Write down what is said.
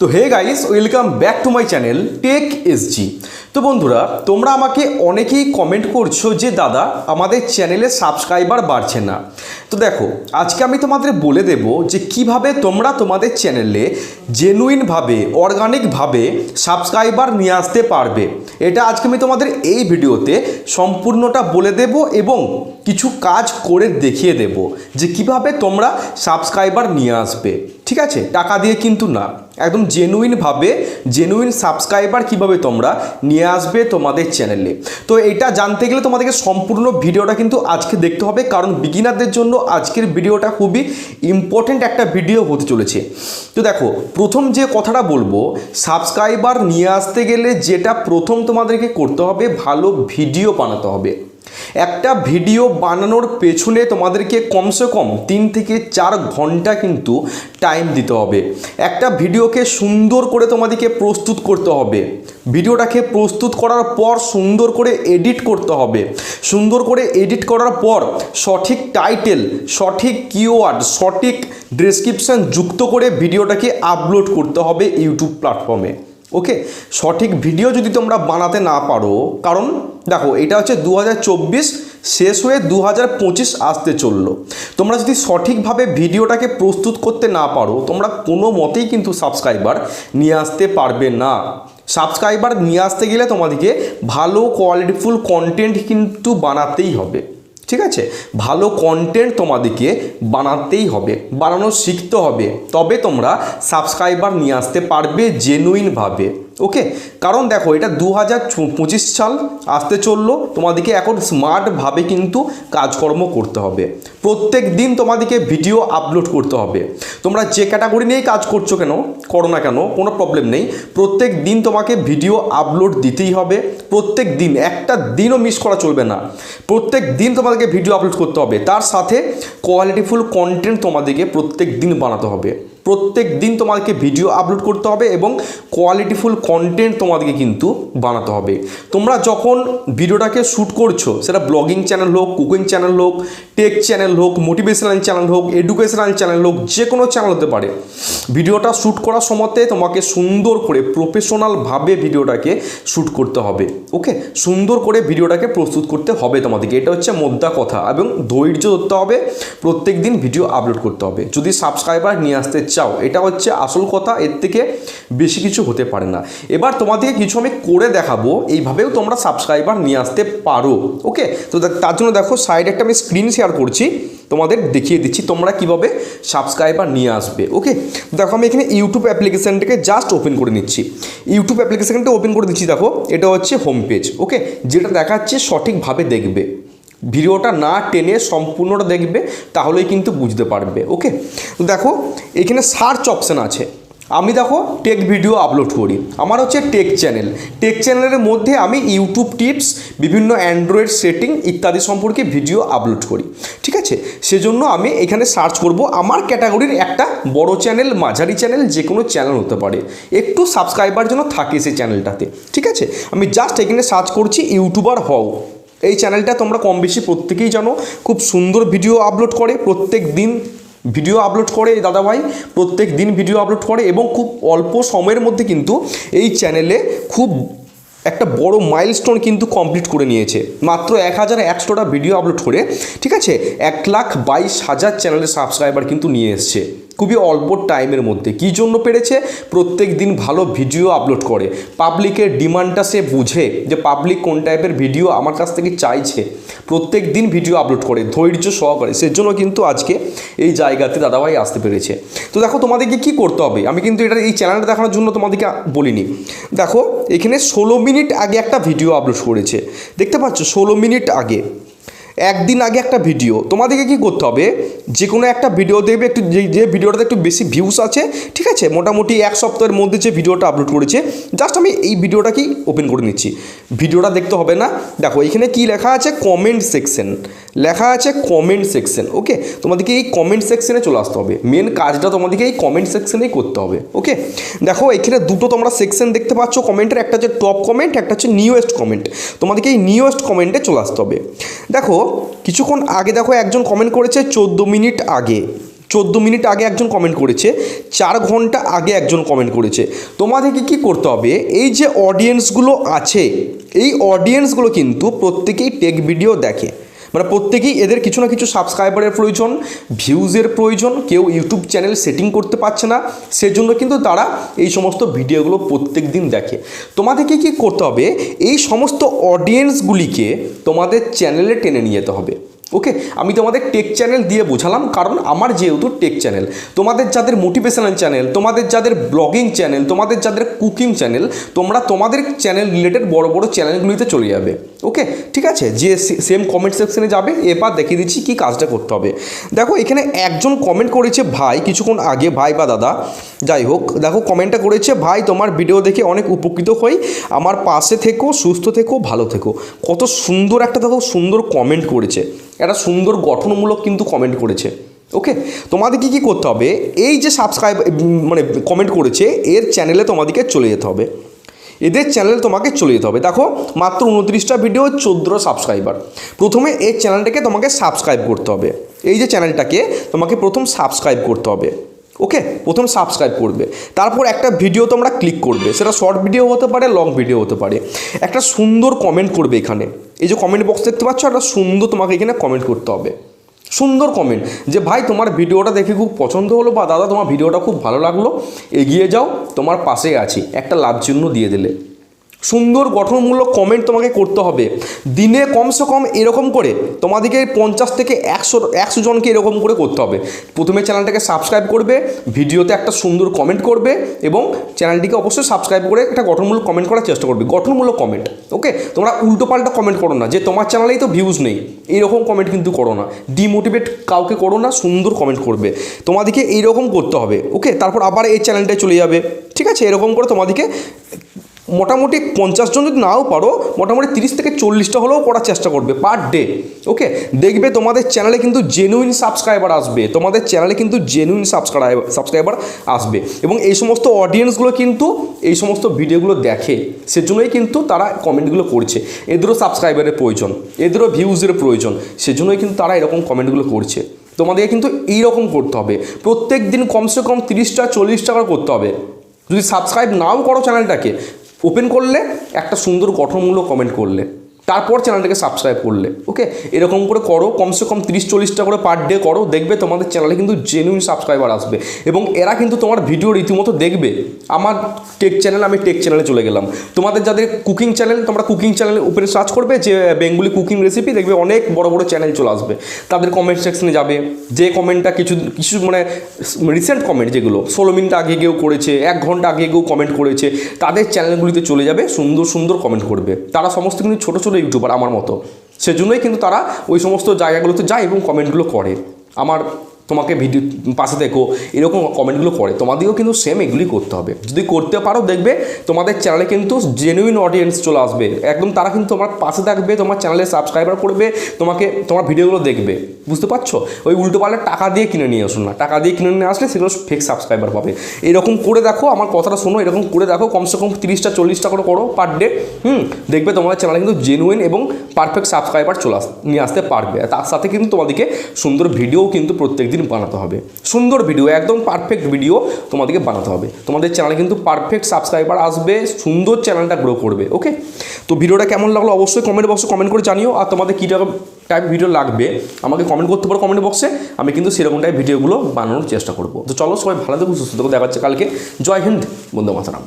তো hey guys welcome back to my channel tech SG তো বন্ধুরা, তোমরা আমাকে অনেকেই কমেন্ট করছ যে, দাদা, আমাদের চ্যানেলে সাবস্ক্রাইবার বাড়ছে না। তো দেখো, আজকে আমি তোমাদের বলে দেব যে কীভাবে তোমরা তোমাদের চ্যানেলে জেনুইনভাবে অর্গানিকভাবে সাবস্ক্রাইবার নিয়ে আসতে পারবে। এটা আজকে আমি তোমাদের এই ভিডিওতে সম্পূর্ণটা বলে দেব এবং কিছু কাজ করে দেখিয়ে দেব যে কীভাবে তোমরা সাবস্ক্রাইবার নিয়ে আসবে। ঠিক আছে? টাকা দিয়ে কিন্তু না। একদম জেনুইনভাবে জেনুইন সাবস্ক্রাইবার কীভাবে তোমরা নিয়ে আসবে তোমাদের চ্যানেলে। তো এটা জানতে গেলে তোমাদেরকে সম্পূর্ণ ভিডিওটা কিন্তু আজকে দেখতে হবে, কারণ বিগিনারদের জন্য আজকের ভিডিওটা খুবই ইম্পর্টেন্ট একটা ভিডিও হতে চলেছে। তো দেখো, প্রথম যে কথাটা বলব সাবস্ক্রাইবার নিয়ে আসতে গেলে যেটা প্রথম তোমাদেরকে করতে হবে, ভালো ভিডিও বানাতে হবে। একটা ভিডিও বানানোর পেছনে তোমাদেরকে কমসে কম তিন থেকে চার ঘণ্টা কিন্তু টাইম দিতে হবে। একটা ভিডিওকে সুন্দর করে তোমাদেরকে প্রস্তুত করতে হবে। ভিডিওটাকে প্রস্তুত করার পর সুন্দর করে এডিট করতে হবে। সুন্দর করে এডিট করার পর সঠিক টাইটেল সঠিক কিওয়ার্ড সঠিক ডেসক্রিপশান যুক্ত করে ভিডিওটাকে আপলোড করতে হবে ইউটিউব প্ল্যাটফর্মে ওকে সঠিক ভিডিও যদি তোমরা বানাতে না পারো, কারণ দেখো, এটা হচ্ছে দু হাজার চব্বিশ, শেষ হয়ে দু হাজার পঁচিশ আসতে চলল। তোমরা যদি সঠিকভাবে ভিডিওটাকে প্রস্তুত করতে না পারো, তোমরা কোনো মতেই কিন্তু সাবস্ক্রাইবার নিয়ে আসতে পারবে না। সাবস্ক্রাইবার নিয়ে আসতে গেলে তোমাদেরকে ভালো কোয়ালিটিফুল কন্টেন্ট কিন্তু বানাতেই হবে। ঠিক আছে? ভালো কন্টেন্ট তোমাদেরকে বানাতেই হবে, বানানো শিখতে হবে। তবে তোমরা সাবস্ক্রাইবার নিয়ে আসতে পারবে জেনুইনভাবে ওকে কারণ দেখো, এটা দু হাজার পঁচিশ সাল আসতে চলল, তোমাদেরকে এখন স্মার্টভাবে কিন্তু কাজকর্ম করতে হবে। প্রত্যেক দিন তোমাদেরকে ভিডিও আপলোড করতে হবে। তোমরা যে ক্যাটাগরি নিয়েই কাজ করছ কেন করো না কেন, কোনো প্রবলেম নেই। প্রত্যেক দিন তোমাকে ভিডিও আপলোড দিতেই হবে। প্রত্যেক দিন, একটা দিনও মিস করা চলবে না। প্রত্যেক দিন তোমাদেরকে ভিডিও আপলোড করতে হবে। তার সাথে কোয়ালিটিফুল কন্টেন্ট তোমাদেরকে প্রত্যেক দিন বানাতে হবে। প্রত্যেক দিন তোমাদেরকে ভিডিও আপলোড করতে হবে এবং কোয়ালিটিফুল কন্টেন্ট তোমাদেরকে কিন্তু বানাতে হবে। তোমরা যখন ভিডিওটাকে শ্যুট করছ, সেটা ব্লগিং চ্যানেল হোক কুকিং চ্যানেল হোক টেক চ্যানেল হোক মোটিভেশনাল চ্যানেল হোক এডুকেশনাল চ্যানেল হোক, যে কোনো চ্যানেল হতে পারে ভিডিওটা শ্যুট করার সময়তে তোমাকে সুন্দর করে প্রফেশনালভাবে ভিডিওটাকে শ্যুট করতে হবে ওকে সুন্দর করে ভিডিওটাকে প্রস্তুত করতে হবে তোমাদেরকে। এটা হচ্ছে মোদ্দা কথা এবং ধৈর্য ধরতে হবে, প্রত্যেক দিন ভিডিও আপলোড করতে হবে। যদি সাবস্ক্রাইবার নিয়ে আসতে চাও, এটা হচ্ছে আসল কথা, এর থেকে বেশি কিছু হতে পারে না। এবার তোমাদেরকে কিছু আমি করে দেখাবো, এইভাবেও তোমরা সাবস্ক্রাইবার নিয়ে আসতে পারো ওকে তো তার জন্য দেখো সাইডে একটা আমি স্ক্রিন শেয়ার করছি, তোমাদের দেখিয়ে দিচ্ছি তোমরা কীভাবে সাবস্ক্রাইবার নিয়ে আসবে ওকে দেখো, আমি এখানে ইউটিউব অ্যাপ্লিকেশানটাকে জাস্ট ওপেন করে নিচ্ছি। ইউটিউব অ্যাপ্লিকেশানটা ওপেন করে দিচ্ছি, দেখো, এটা হচ্ছে হোম পেজ ওকে যেটা দেখাচ্ছে সঠিকভাবে দেখবে। ভিডিওটা না টেনে সম্পূর্ণটা দেখবে, তাহলেই কিন্তু বুঝতে পারবে, ওকে? দেখো, এখানে সার্চ অপশান আছে। আমি দেখো টেক ভিডিও আপলোড করি। আমার হচ্ছে টেক চ্যানেল টেক চ্যানেলের মধ্যে আমি ইউটিউব টিপস বিভিন্ন অ্যান্ড্রয়েড সেটিং ইত্যাদি সম্পর্কে ভিডিও আপলোড করি, ঠিক আছে? সেজন্য আমি এখানে সার্চ করব। আমার ক্যাটাগরির একটা বড় চ্যানেল মাঝারি চ্যানেল যে কোনো চ্যানেল হতে পারে। একটু সাবস্ক্রাইবার যেন থাকে সেই চ্যানেলটাতে ঠিক আছে? আমি জাস্ট এখানে সার্চ করছি ইউটিউবার হও। এই চ্যানেলটা তোমরা কম বেশি প্রত্যেকেই জানো। খুব সুন্দর ভিডিও আপলোড করে, প্রত্যেক দিন ভিডিও আপলোড করে দাদাভাই, প্রত্যেক দিন ভিডিও আপলোড করে এবং খুব অল্প সময়ের মধ্যে কিন্তু এই চ্যানেলে খুব একটা বড় মাইলস্টোন কিন্তু কমপ্লিট করে নিয়েছে। মাত্র এক হাজার একশোটা ভিডিও আপলোড করে, ঠিক আছে? এক লাখ বাইশ হাজার চ্যানেলের সাবস্ক্রাইবার কিন্তু নিয়ে এসছে। খুবই অল্প টাইমের মধ্যে। কী জন্য পেরেছে? প্রত্যেক দিন ভালো ভিডিও আপলোড করে। পাবলিকের ডিমান্ডটা সে বুঝে যে পাবলিক কোন টাইপের ভিডিও আমার কাছ থেকে চাইছে। প্রত্যেক দিন ভিডিও আপলোড করে, ধৈর্য সহকারে। সেজন্য কিন্তু আজকে এই জায়গাতে দাদাভাই আসতে পেরেছে। তো দেখো, তোমাদেরকে কি করতে হবে? আমি কিন্তু এটা এই চ্যানেলটা দেখানোর জন্য তোমাদেরকে বলিনি। দেখো, এখানে ষোলো মিনিট আগে একটা ভিডিও আপলোড করেছে। দেখতে পাচ্ছ, ষোলো মিনিট আগে। একদিন আগে একটা ভিডিও তোমাদেরকে কি করতে হবে? যে কোনো একটা ভিডিও দেখবে, একটু যে যে ভিডিওটাতে একটু বেশি ভিউস আছে, ঠিক আছে? মোটামুটি এক সপ্তাহের মধ্যে যে ভিডিওটা আপলোড করেছে জাস্ট আমি এই ভিডিওটাকেই ওপেন করে নিচ্ছি। ভিডিওটা দেখতে হবে না? দেখো, এখানে কি লেখা আছে? কমেন্ট সেকশন লেখা আছে কমেন্ট সেকশন ওকে তোমাদেরকে এই কমেন্ট সেকশনে চলে আসতে হবে। মেন কাজটা তোমাদেরকে এই কমেন্ট সেকশনেই করতে হবে ওকে দেখো, এখানে দুটো তোমরা সেকশন দেখতে পাচ্ছ কমেন্টের একটা হচ্ছে টপ কমেন্ট একটা হচ্ছে নিউয়েস্ট কমেন্ট তোমাদেরকে এই নিউয়েস্ট কমেন্টে চলে আসতে হবে। দেখো কিছুক্ষণ আগে দেখো একজন কমেন্ট করেছে, চোদ্দ মিনিট আগে। চোদ্দ মিনিট আগে একজন কমেন্ট করেছে, চার ঘণ্টা আগে একজন কমেন্ট করেছে। তোমাদেরকে কি করতে হবে? এই যে অডিয়েন্সগুলো আছে, এই অডিয়েন্সগুলো কিন্তু প্রত্যেকেই টেক ভিডিও দেখে। মানে প্রত্যেকেই এদের কিছু না কিছু সাবস্ক্রাইবারের প্রয়োজন ভিউজের প্রয়োজন, কেউ ইউটিউব চ্যানেল সেটিং করতে পারছে না, সেজন্য কিন্তু তারা এই সমস্ত ভিডিওগুলো প্রত্যেক দিন দেখে। তোমাদেরকে কি করতে হবে? এই সমস্ত অডিয়েন্সগুলিকে তোমাদের চ্যানেলে টেনে নিয়ে যেতে হবে। ওকে আমি তোমাদের টেক চ্যানেল দিয়ে বোঝালাম, কারণ আমার যেহেতু টেক চ্যানেল তোমাদের যাদের মোটিভেশনাল চ্যানেল তোমাদের যাদের ব্লগিং চ্যানেল তোমাদের যাদের কুকিং চ্যানেল তোমরা তোমাদের চ্যানেল রিলেটেড বড় বড় চ্যানেলগুলিতে চলে যাবে। ওকে ঠিক আছে? যে সেম কমেন্ট সেকশনে যাবে, এবার দেখিয়ে দিচ্ছি কী কাজটা করতে হবে। দেখো, এখানে একজন কমেন্ট করেছে, ভাই, কিছুক্ষণ আগে, ভাই বা দাদা, যাই হোক, দেখো কমেন্টটা করেছে, ভাই, তোমার ভিডিও দেখে অনেক উপকৃত হই, আমার পাশে থেকো, সুস্থ থেকো, ভালো থেকো। কত সুন্দর একটা, দেখো, সুন্দর কমেন্ট করেছে। একটা সুন্দর গঠনমূলক কিন্তু কমেন্ট করেছে। ওকে তোমাদেরকে কী করতে হবে? এই যে সাবস্ক্রাইব মানে কমেন্ট করেছে, এর চ্যানেলে তোমাদেরকে চলে যেতে হবে। এদের চ্যানেলে তোমাকে চলে যেতে হবে। দেখো, মাত্র উনত্রিশটা ভিডিও চোদ্দ সাবস্ক্রাইবার প্রথমে এই চ্যানেলটাকে তোমাকে সাবস্ক্রাইব করতে হবে। এই যে চ্যানেলটাকে তোমাকে প্রথম সাবস্ক্রাইব করতে হবে। ওকে, প্রথম সাবস্ক্রাইব করবে। তারপর একটা ভিডিও তোমরা ক্লিক করবে। সেটা শর্ট ভিডিও হতে পারে লং ভিডিও হতে পারে। একটা সুন্দর কমেন্ট করবে এখানে। এই যে কমেন্ট বক্স দেখতে পাচ্ছ, একটা সুন্দর তোমাকে এখানে কমেন্ট করতে হবে। সুন্দর কমেন্ট যে, ভাই, তোমার ভিডিওটা দেখে খুব পছন্দ হলো বা দাদা, তোমার ভিডিওটা খুব ভালো লাগল। এগিয়ে যাও, তোমার পাশে আছি। একটা লাভ চিহ্ন দিয়ে দিলে। সুন্দর গঠনমূলক কমেন্ট তোমাকে করতে হবে। দিনে কমসে কম এরকম করে তোমাদেরকে পঞ্চাশ থেকে একশো একশো জনকে এরকম করে করতে হবে। প্রথমে চ্যানেলটাকে সাবস্ক্রাইব করবে, ভিডিওতে একটা সুন্দর কমেন্ট করবে এবং চ্যানেলটিকে অবশ্যই সাবস্ক্রাইব করে একটা গঠনমূলক কমেন্ট করার চেষ্টা করবে। গঠনমূলক কমেন্ট ওকে তোমরা উল্টোপাল্টা কমেন্ট করো না যে তোমার চ্যানেলেই তো ভিউজ নেই। এইরকম কমেন্ট কিন্তু করো না। ডিমোটিভেট কাউকে করো না, সুন্দর কমেন্ট করবে। তোমাদেরকে এইরকম করতে হবে ওকে তারপর আবার এই চ্যানেলটায় চলে যাবে। ঠিক আছে? এরকম করে তোমাদেরকে মোটামুটি পঞ্চাশ জন যদি নাও পারো, মোটামুটি তিরিশ থেকে চল্লিশটা হলেও করার চেষ্টা করবে পার ডে ওকে দেখবে তোমাদের চ্যানেলে কিন্তু জেনুইন সাবস্ক্রাইবার আসবে, তোমাদের চ্যানেলে কিন্তু জেনুইন সাবস্ক্রাইবার সাবস্ক্রাইবার আসবে এবং এই সমস্ত অডিয়েন্সগুলো কিন্তু এই সমস্ত ভিডিওগুলো দেখে, সেজন্যই কিন্তু তারা কমেন্টগুলো করছে। এদেরও সাবস্ক্রাইবারের প্রয়োজন, এদেরও ভিউজের প্রয়োজন, সেজন্যই কিন্তু তারা এরকম কমেন্টগুলো করছে। তোমাদেরকে কিন্তু এইরকম করতে হবে প্রত্যেক দিন কমসে কম তিরিশটা চল্লিশ টাকা করতে হবে। যদি সাবস্ক্রাইব নাও করো চ্যানেলটাকে ওপেন করলে একটা সুন্দর গঠনমূলক কমেন্ট করলে। তারপর চ্যানেলটাকে সাবস্ক্রাইব করলে ওকে এরকম করে করো, কমসে কম তিরিশ, চল্লিশটা করে পার ডে করো, দেখবে তোমাদের চ্যানেলে কিন্তু জেনুইন সাবস্ক্রাইবার আসবে। এবং এরা কিন্তু তোমার ভিডিও রীতিমতো দেখবে। আমার টেক চ্যানেল আমি টেক চ্যানেলে চলে গেলাম। তোমাদের যাদের কুকিং চ্যানেল তোমরা কুকিং চ্যানেল উপরে সার্চ করবে, যে বেঙ্গলি কুকিং রেসিপি দেখবে অনেক বড় বড় চ্যানেল চলে আসবে। তাদের কমেন্ট সেকশনে যাবে। যে কমেন্টটা কিছু কিছু মানে রিসেন্ট কমেন্ট যেগুলো, ষোলো মিনিট আগে কেউ করেছে, এক ঘণ্টা আগে কেউ কমেন্ট করেছে, তাদের চ্যানেলগুলিতে চলে যাবে, সুন্দর সুন্দর কমেন্ট করবে। তারা সমস্ত কিন্তু ছোটো ছোটো ইউটিউবার আমার মতো। সেজন্যই কিন্তু তারা ওই সমস্ত জায়গাগুলোতে যায় এবং কমেন্টগুলো করে। আমার তোমাকে ভিডিও পাশে দেখো, এরকম কমেন্টগুলো করে। তোমাদেরও কিন্তু সেম এগুলি করতে হবে। যদি করতে পারো, দেখবে তোমাদের চ্যানেলে কিন্তু জেনুইন অডিয়েন্স চলে আসবে। একদম তারা কিন্তু তোমার পাশে থাকবে, তোমার চ্যানেলে সাবস্ক্রাইবার করবে, তোমাকে, তোমার ভিডিওগুলো দেখবে। বুঝতে পারছ? ওই উল্টো পাল্টা টাকা দিয়ে কিনে নিয়ে আসুন না। টাকা দিয়ে কিনে নিয়ে আসলে সেগুলো ফেক সাবস্ক্রাইবার পাবে। এরকম করে দেখো, আমার কথাটা শোনো, এরকম করে দেখো, কমসে কম তিরিশটা, চল্লিশটা করে করো পার ডে হুম, দেখবে তোমাদের চ্যানেলে কিন্তু জেনুইন এবং পারফেক্ট সাবস্ক্রাইবার চলে আস, নিয়ে আসতে পারবে। তার সাথে কিন্তু তোমাদেরকে সুন্দর ভিডিও কিন্তু প্রত্যেক দিন বানাতে হবে। সুন্দর ভিডিও একদম পারফেক্ট ভিডিও তোমাদেরকে বানাতে হবে। তোমাদের চ্যানেলে কিন্তু পারফেক্ট সাবস্ক্রাইবার আসবে, সুন্দর চ্যানেলটা গ্রো করবে ওকে তো ভিডিওটা কেমন লাগল অবশ্যই কমেন্ট বক্সে কমেন্ট করে জানিও, আর তোমাদের কী রকম টাইপ ভিডিও লাগবে, আমাকে কমেন্ট করতে পারো কমেন্ট বক্সে আমি কিন্তু সেরকম টাইপ ভিডিওগুলো বানানোর চেষ্টা করব। তো চলো সবাই ভালো থাকো, সুস্থ থাকো, দেখা হচ্ছে কালকে। জয় হিন্দ বন্ধু মাতারাম।